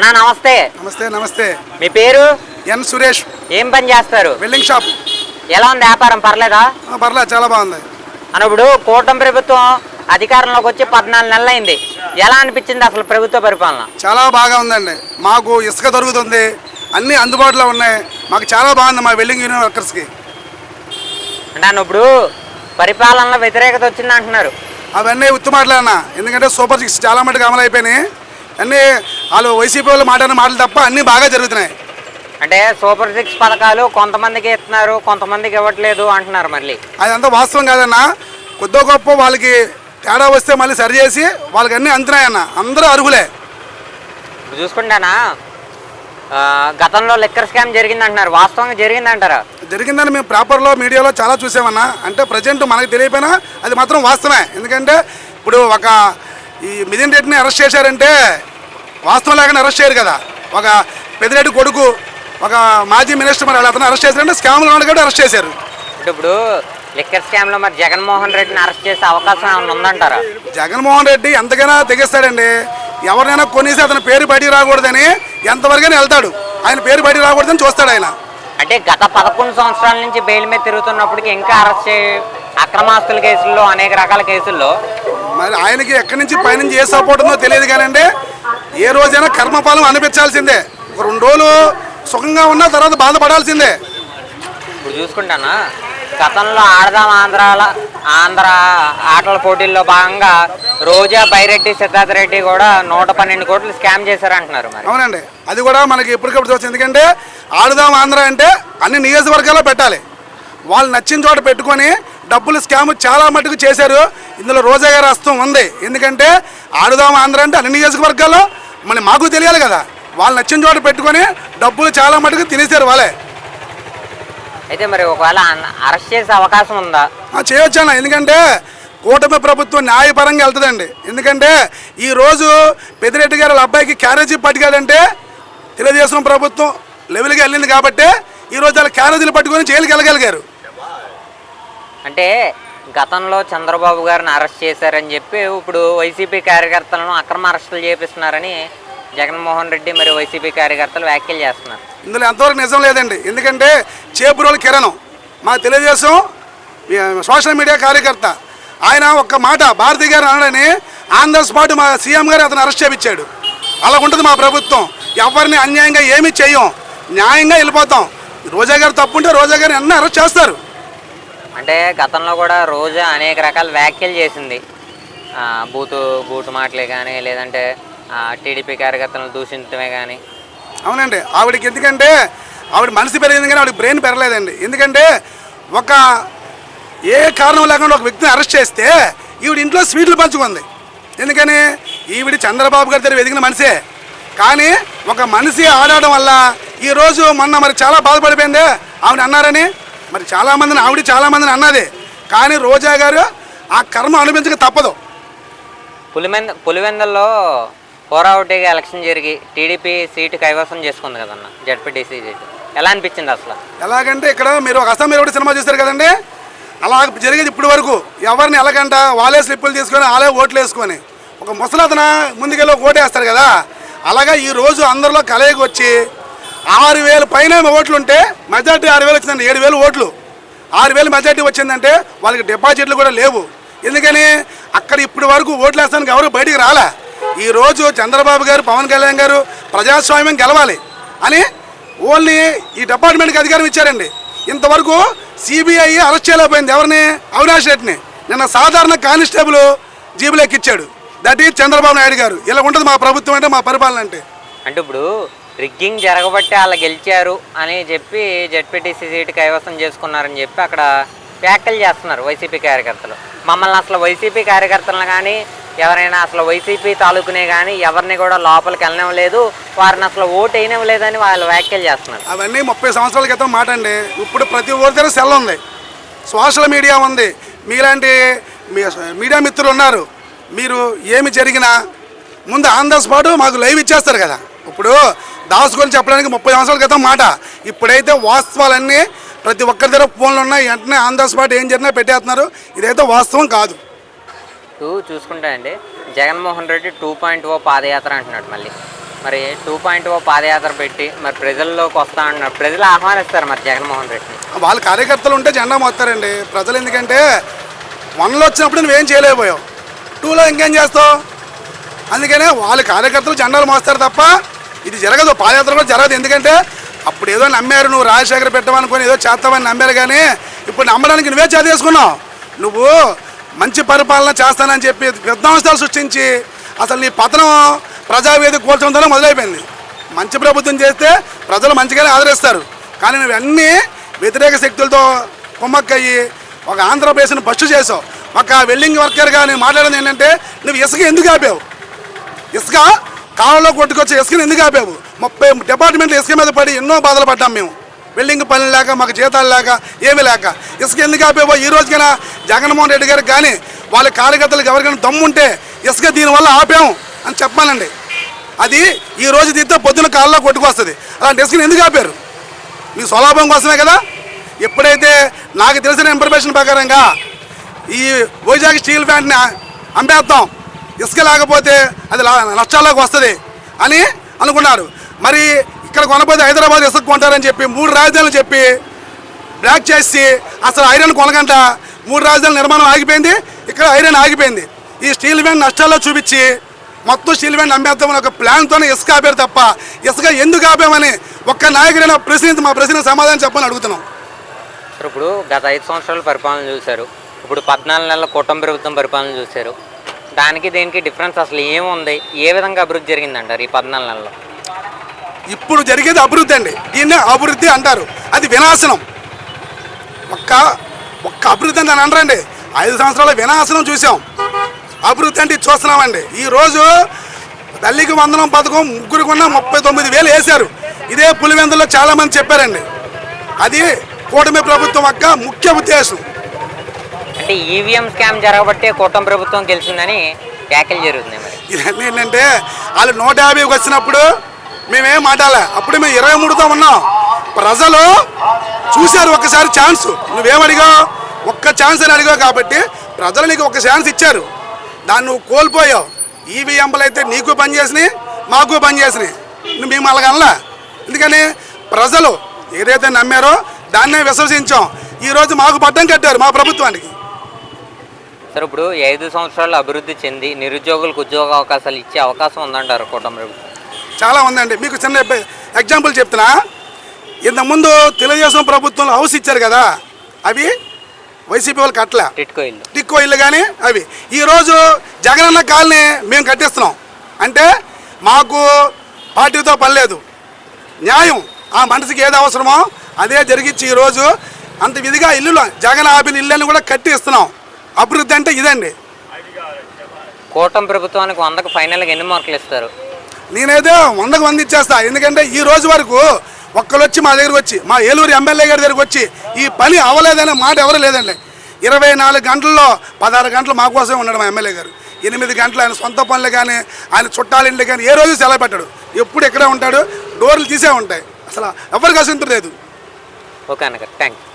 అన్నా నమస్తే. నమస్తే నమస్తే. మీ పేరు? ఎన్ సురేష్. ఏం పని చేస్తారు? Welding shop. ఎలా ఉంది వ్యాపారం? పర్లేదా? పర్లేదు చాలా బాగుంది. అన్నప్పుడు కూటమి ప్రభుత్వం అధికారంలోకి వచ్చి పద్నాలుగు నెలలు అయింది ఎలా అనిపించింది అసలు ప్రభుత్వ పరిపాలన? చాలా బాగా ఉందండి. మాకు ఇసుక దొరుకుతుంది. అన్నీ అందుబాటులో ఉన్నాయి. మాకు చాలా బాగుంది మా వెల్డింగ్ యూనియన్ వర్కర్స్కి. అంటే అన్నప్పుడు పరిపాలనలో వ్యతిరేకత వచ్చింది అంటున్నారు అవన్నీ ఉత్తుమాటలే అన్న. ఎందుకంటే సూపర్ సిక్స్ చాలా మటుకు అమలు అయిపోయినాయి అన్నీ వాళ్ళు వైసీపీ వాళ్ళు మాట్లాడిన మాటలు తప్ప అన్నీ బాగా జరుగుతున్నాయి. అంటే సూపర్ సిక్స్ పథకాలు కొంతమందికి ఇస్తున్నారు కొంతమందికి ఇవ్వట్లేదు అంటున్నారు మళ్ళీ. అదంతా వాస్తవం కాదన్న. కొద్దో గొప్ప వాళ్ళకి తేడా వస్తే మళ్ళీ సరి చేసి వాళ్ళకి అన్నీ అంతున్నాయన్న అందరూ అర్హులే. ఇప్పుడు చూసుకుంటానా? ఆ, గతంలో లిక్కర్ స్కామ్ జరిగింది అంటున్నారు వాస్తవంగా జరిగింది అంటారా జరిగిందని మేము పేపర్లో మీడియాలో చాలా చూసామన్నా. అంటే ప్రజెంట్ మనకు తెలియపోయినా అది మాత్రం వాస్తవమే. ఎందుకంటే ఇప్పుడు ఒక ఈ మిథిన్ రెడ్డిని అరెస్ట్ చేశారంటే వాస్తవం లేకుండా అరెస్ట్ చేయరు కదా. ఒక పెద్దిరెడ్డి కొడుకు ఒక మాజీ మినిస్టర్ మరి అతను అరెస్ట్ చేశారంటే స్కామ్లో కూడా అరెస్ట్ చేశారు. ఇప్పుడు లిక్కర్ స్కామ్లో మరి జగన్మోహన్ రెడ్డిని అరెస్ట్ చేసే అవకాశం ఏమైనా ఉందంటారా? జగన్మోహన్ రెడ్డి ఎంతకైనా తెగిస్తాడండి. ఎవరినైనా కొనేసి అతని పేరు బయటికి రాకూడదని ఎంతవరకైనా వెళ్తాడు. ఆయన పేరు బయటికి రాకూడదని చూస్తాడు ఆయన. అంటే గత పదకొండు సంవత్సరాల నుంచి బెయిల్ మీద తిరుగుతున్నప్పటికీ ఇంకా అరెస్ట్ అక్రమాస్తుల కేసుల్లో అనేక రకాల కేసుల్లో మరి ఆయనకి ఎక్కడి నుంచి పైనుంచి ఏ సపోర్ట్ ఉందో తెలియదు కానండి. ఏ రోజైనా కర్మఫలం అనిపించాల్సిందే. ఒక రెండు రోజులు సుఖంగా ఉన్న తర్వాత బాధపడాల్సిందే. ఇప్పుడు చూసుకుంటానా? గతంలో ఆడదాం ఆంధ్రాల ఆంధ్ర ఆటల పోటీల్లో భాగంగా రోజా బైరెడ్డి సిద్ధార్థ రెడ్డి కూడా నూట పన్నెండు కోట్లు స్కామ్ చేశారంటున్నారు మరి. అవునండి. అది కూడా మనకి ఎప్పటికప్పుడు చూస్తుంది ఎందుకంటే ఆడుదాం ఆంధ్ర అంటే అన్ని నియోజకవర్గాల్లో పెట్టాలి. వాళ్ళు నచ్చిన చోట పెట్టుకొని డబ్బులు స్కామ్ చాలా మటుకు చేశారు. ఇందులో రోజా గారి హస్తం ఉంది. ఎందుకంటే ఆడుదాం ఆంధ్ర అంటే అన్ని నియోజకవర్గాల్లో మన మాకు తెలియాలి కదా. వాళ్ళు నచ్చిన చోట పెట్టుకొని డబ్బులు చాలా మటుకు తినేశారు వాళ్ళే. అయితే మరి ఒకవేళ అన్న- అరెస్ట్ చేసే అవకాశం ఉందా? ఆ, చేయొచ్చన్న ఎందుకంటే కూటమి ప్రభుత్వం న్యాయపరంగా వెళ్తుందండి. ఎందుకంటే ఈ రోజు పెద్దిరెడ్డి గారు వాళ్ళ అబ్బాయికి క్యారేజీ పట్టుకెళ్ళంటే తెలుగుదేశం ప్రభుత్వం లెవెల్కి వెళ్ళింది కాబట్టి ఈ రోజు వాళ్ళ క్యారేజీలు పట్టుకొని జైలుకి వెళ్ళగలిగారు. ఏంటంటే గతంలో చంద్రబాబు గారిని అరెస్ట్ చేశారని చెప్పి ఇప్పుడు వైసీపీ కార్యకర్తలను అక్రమ అరెస్టులు చేపిస్తున్నారని జగన్మోహన్ రెడ్డి మరి వైసీపీ కార్యకర్తలు వ్యాఖ్యలు చేస్తున్నారు. ఇందులో ఎంతవరకు నిజం లేదండి. ఎందుకంటే చేపురోలు కిరణం. మా తెలుగుదేశం సోషల్ మీడియా కార్యకర్త. ఆయన ఒక్క మాట భారతి గారు అనడని ఆన్ ద స్పాట్ మా సీఎం గారు అతను అరెస్ట్ చేయించాడు అలా ఉంటుంది మా ప్రభుత్వం. ఎవరిని అన్యాయంగా ఏమీ చేయం న్యాయంగా వెళ్ళిపోతాం. రోజా గారు తప్పుంటే రోజా గారు అన్నీ అరెస్ట్ చేస్తారు. అంటే గతంలో కూడా రోజా అనేక రకాల వ్యాఖ్యలు చేసింది. బూతు బూటు మాటలే కానీ లేదంటే టీడీపీ కార్యకర్తలను దూషించడమే కానీ అవునండి. ఆవిడకి ఎందుకంటే ఆవిడ మనసు పెరిగింది కానీ ఆవిడ బ్రెయిన్ పెరగలేదండి. ఎందుకంటే ఒక ఏ కారణం లేకుండా ఒక వ్యక్తిని అరెస్ట్ చేస్తే ఈవిడ ఇంట్లో స్వీట్లు పంచుకుంది. ఎందుకని? ఈవిడ చంద్రబాబు గారి దగ్గర ఎదిగిన మనిషే. కానీ ఒక మనిషి ఆడడం వల్ల ఈరోజు మొన్న మరి చాలా బాధపడిపోయిందే. ఆవిడ అన్నారని మరి చాలామందిని ఆవిడ చాలామందిని అన్నది. కానీ రోజా గారు ఆ కర్మ అనిపించక తప్పదు. పులివెంద పులివెందల్లో పోరావుటిగా ఎలక్షన్ జరిగి టీడీపీ సీటు కైవసం చేసుకుంది కదన్న జడ్పీటీసీ సీటు. ఎలా అనిపించింది అసలు? ఎలాగంటే ఇక్కడ మీరు ఒక అస్సాం మీరు సినిమా చూస్తారు కదండి? అలా జరిగేది ఇప్పటి వరకు. ఎవరిని ఎలాగంట వాళ్ళే స్లిప్పులు తీసుకొని వాళ్ళే ఓట్లు వేసుకొని ఒక ముసలతన ముందుకెళ్ళి ఒక ఓటు వేస్తారు కదా? అలాగా ఈ రోజు అందరిలో కలయికి వచ్చి ఆరు వేల పైన ఓట్లు ఉంటే మెజార్టీ ఆరు వేలు వచ్చిందండి ఏడు వేలు ఓట్లు. ఆరు వేలు మెజార్టీ వచ్చిందంటే వాళ్ళకి డిపాజిట్లు కూడా లేవు. ఎందుకని? అక్కడ ఇప్పటి వరకు ఓట్లు వేస్తానికి ఎవరు బయటికి రాలే. ఈ రోజు చంద్రబాబు గారు పవన్ కళ్యాణ్ గారు ప్రజాస్వామ్యం గెలవాలి అని ఓన్లీ ఈ డిపార్ట్మెంట్కి అధికారం ఇచ్చారండి. ఇంతవరకు సిబిఐ అరెస్ట్ చేయలేకపోయింది ఎవరిని? అవినాష్ రెడ్డిని. నిన్న సాధారణ కానిస్టేబుల్ జీబులు ఎక్కిచ్చాడు. దట్ ఈజ్ చంద్రబాబు నాయుడు గారు. ఇలా ఉంటుంది మా ప్రభుత్వం అంటే మా పరిపాలన అంటే. అంటే ఇప్పుడు రిగ్గింగ్ జరగబట్టి వాళ్ళు గెలిచారు అని చెప్పి జడ్పీటీసీ సీటు కైవసం చేసుకున్నారని చెప్పి అక్కడ వ్యాఖ్యలు చేస్తున్నారు వైసీపీ కార్యకర్తలు. మమ్మల్ని అసలు వైసీపీ కార్యకర్తలను కానీ ఎవరైనా అసలు వైసీపీ తాలూకునే కానీ ఎవరిని కూడా లోపలికి వెళ్ళనివ్వలేదు వారిని అసలు ఓటు వేయనివ్వలేదని వాళ్ళు వ్యాఖ్యలు చేస్తున్నారు. అవన్నీ ముప్పై సంవత్సరాల క్రితం మాట అండి ఇప్పుడు ప్రతి ఊరి సెల్ ఉంది. సోషల్ మీడియా ఉంది. మీలాంటి మీ మీడియా మిత్రులు ఉన్నారు. మీరు ఏమి జరిగినా ముందు ఆన్ ద స్పాట్ మాకు లైవ్ ఇచ్చేస్తారు కదా. ఇప్పుడు దాచుకొని చెప్పడానికి ముప్పై సంవత్సరాల క్రితం మాట. ఇప్పుడైతే వాస్తవాలన్నీ ప్రతి ఒక్కరి దగ్గర ఫోన్లు ఉన్నాయి. వెంటనే ఆన్ ద స్పాట్ ఏం జరిగినా పెట్టేస్తున్నారు. ఇదైతే వాస్తవం కాదు. టూ చూసుకుంటే అండి Jaganmohan Reddy two point O padayatra అంటున్నాడు మళ్ళీ. మరి టూ పాయింట్ ఓ పాదయాత్ర పెట్టి మరి ప్రజల్లోకి వస్తా అంటున్నారు ప్రజలు ఆహ్వానిస్తారు మరి జగన్మోహన్ రెడ్డిని. వాళ్ళ కార్యకర్తలు ఉంటే జెండా మోస్తారండి. ప్రజలు ఎందుకంటే వన్లో వచ్చినప్పుడు నువ్వేం చేయలేకపోయావు. టూలో ఇంకేం చేస్తావు? అందుకనే వాళ్ళ కార్యకర్తలు జెండాలు మోస్తారు తప్ప ఇది జరగదు పాదయాత్ర కూడా జరగదు. ఎందుకంటే అప్పుడు ఏదో నమ్మారు నువ్వు రాజశేఖర్ పెట్టమనుకొని ఏదో చేస్తామని నమ్మారు కానీ ఇప్పుడు నమ్మడానికి నువ్వే చదివేసుకున్నావు నువ్వు మంచి పరిపాలన చేస్తానని చెప్పి విధ్వంసాలు సృష్టించి అసలు నీ పతనం ప్రజావేదిక కూల్చడంతోనే మొదలైపోయింది. మంచి ప్రభుత్వం చేస్తే ప్రజలు మంచిగానే ఆదరిస్తారు. కానీ నువ్వు అన్నీ వ్యతిరేక శక్తులతో కుమ్మక్కయ్యి ఒక ఆంధ్రప్రదేశ్ని బస్సు చేసావు. ఒక వెల్డింగ్ వర్కర్గా నేను మాట్లాడేది ఏంటంటే నువ్వు ఇసుక ఎందుకు ఆపావు? ఇసుక కాలంలో కొట్టుకొచ్చి ఇసుకని ఎందుకు ఆపావు? ముప్పై డిపార్ట్మెంట్లు ఇసుక మీద పడి ఎన్నో బాధలు పడ్డాం మేము. బిల్డింగ్ పనులు లేక మాకు జీతాలు లేక ఏమీ లేక. ఇసుక ఎందుకు ఆపేవో? ఈ రోజుకైనా జగన్మోహన్ రెడ్డి గారికి కానీ వాళ్ళ కార్యకర్తలకు ఎవరికైనా దమ్ముంటే ఇసుక దీనివల్ల ఆపాము అని చెప్పాలండి. అది ఈ రోజు తీస్తే పొద్దున కాళ్ళలో కొట్టుకొస్తుంది. అలాంటి ఇసుకని ఎందుకు ఆపారు? మీ స్వలాభం కోసమే కదా? ఎప్పుడైతే నాకు తెలిసిన ఇన్ఫర్మేషన్ ప్రకారంగా ఈ వైజాగ్ స్టీల్ ప్లాంట్ని అమ్మేద్దాం ఇసుక లేకపోతే అది లా- నష్టాల్లోకి వస్తుంది అని అనుకున్నారు. మరి ఇక్కడ కొనపోతే హైదరాబాద్ ఇసుక కొంటారని చెప్పి మూడు రాజధానులు చెప్పి బ్లాక్ చేసి అసలు ఐరన్ కొనగంట మూడు రాజధానుల నిర్మాణం ఆగిపోయింది. ఇక్కడ ఐరన్ ఆగిపోయింది. ఈ స్టీల్ ప్లాంట్ నష్టాల్లో చూపించి మొత్తం స్టీల్ ప్లాంట్ అమ్మేద్దామని ఒక ప్లాన్తోనే ఇసుక ఆపారు తప్ప ఇసుక ఎందుకు ఆపామని ఒక్క నాయకుడైన ప్రశ్నించి మా ప్రశ్న సమాధానం చెప్పని అడుగుతున్నాం. ఇప్పుడు గత ఐదు సంవత్సరాలు పరిపాలన చూశారు. ఇప్పుడు పద్నాలుగు నెలల కూటమి ప్రభుత్వం పరిపాలన చూశారు. దానికి దీనికి డిఫరెన్స్ అసలు ఏముంది? ఏ విధంగా అభివృద్ధి జరిగిందంటారు ఈ పద్నాలుగు నెలల్లో? ఇప్పుడు జరిగేది అభివృద్ధి అండి. దీన్ని అభివృద్ధి అంటారు. అది వినాశనం. ఒక్క ఒక్క అభివృద్ధి అని అనరండి. ఐదు సంవత్సరాల వినాశనం చూసాం. అభివృద్ధి అంటే ఇది చూస్తున్నామండి. ఈరోజు తల్లికి వందనం పథకం ముగ్గురికి ఉన్న ముప్పై తొమ్మిది వేలు వేశారు. ఇదే పులివెందులో చాలామంది చెప్పారండి. అది కూటమి ప్రభుత్వం యొక్క ముఖ్య ఉద్దేశం. అంటే ఈవీఎం స్కామ్ జరగబట్టే కూటమి ప్రభుత్వం గెలిచిందని వ్యాఖ్యలు జరుగుతున్నాయి మరి. ఇవన్నీ ఏంటంటే వాళ్ళు నూట యాభైకి వచ్చినప్పుడు మేమేం మాట్లాడాలి. అప్పుడు మేము ఇరవై మూడుతో ఉన్నాం. ప్రజలు చూశారు ఒక్కసారి ఛాన్స్ నువ్వేం అడిగావు? ఒక్క ఛాన్స్ అని అడిగావు కాబట్టి ప్రజలు నీకు ఒక ఛాన్స్ ఇచ్చారు. దాన్ని నువ్వు కోల్పోయావు. ఈవీఎంలు అయితే నీకు పనిచేసినాయి మాకు పనిచేసినాయి నువ్వు మేము అలాగనలా ఎందుకని? ప్రజలు ఏదైతే నమ్మారో దాన్నే విశ్వసించాం. ఈరోజు మాకు పట్టం కట్టారు మా ప్రభుత్వానికి. సార్ ఇప్పుడు ఐదు సంవత్సరాలు అభివృద్ధి చెంది నిరుద్యోగులకు ఉద్యోగ అవకాశాలు ఇచ్చే అవకాశం ఉందంటారు కూటమి ప్రభుత్వం. చాలా ఉందండి. మీకు చిన్న ఎగ్జ- ఎగ్జాంపుల్ చెప్తున్నా. ఇంతకుముందు తెలుగుదేశం ప్రభుత్వంలో హౌస్ ఇచ్చారు కదా అవి వైసీపీ వాళ్ళు కట్టలే. టిట్కో ఇల్లు. టిక్కో ఇల్లు కానీ అవి. ఈరోజు జగనన్న కాలనీ మేము కట్టిస్తున్నాం. అంటే మాకు పార్టీతో పని లేదు. న్యాయం ఆ మనసుకి ఏది అవసరమో అదే జరిగించి ఈరోజు అంత విధిగా ఇల్లులు జగన్ ఆపిన ఇళ్ళని కూడా కట్టి ఇస్తున్నాం అభివృద్ధి అంటే ఇదండి. కూటమి ప్రభుత్వానికి వందకు ఫైనల్గా ఎన్ని మార్కులు ఇస్తారు? నేనైతే వందకు వంద ఇచ్చేస్తా. ఎందుకంటే ఈ రోజు వరకు ఒక్కరు వచ్చి మా దగ్గరకు వచ్చి మా ఏలూరు ఎమ్మెల్యే గారి దగ్గరకు వచ్చి ఈ పని అవ్వలేదనే మాట ఎవరు లేదండి. ఇరవై నాలుగు గంటల్లో పదహారు గంటలు మా కోసమే ఉన్నాడు మా ఎమ్మెల్యే గారు. ఎనిమిది గంటలు ఆయన సొంత పనులు కానీ ఆయన చుట్టాల ఇంట్లో కానీ ఏ రోజు సెలవు పెట్టాడు. ఎప్పుడు ఎక్కడే ఉంటాడు డోర్లు తీసే ఉంటాయి. అసలు ఎవరికి అసంతు లేదు. ఓకే అన్నగారు థ్యాంక్ యూ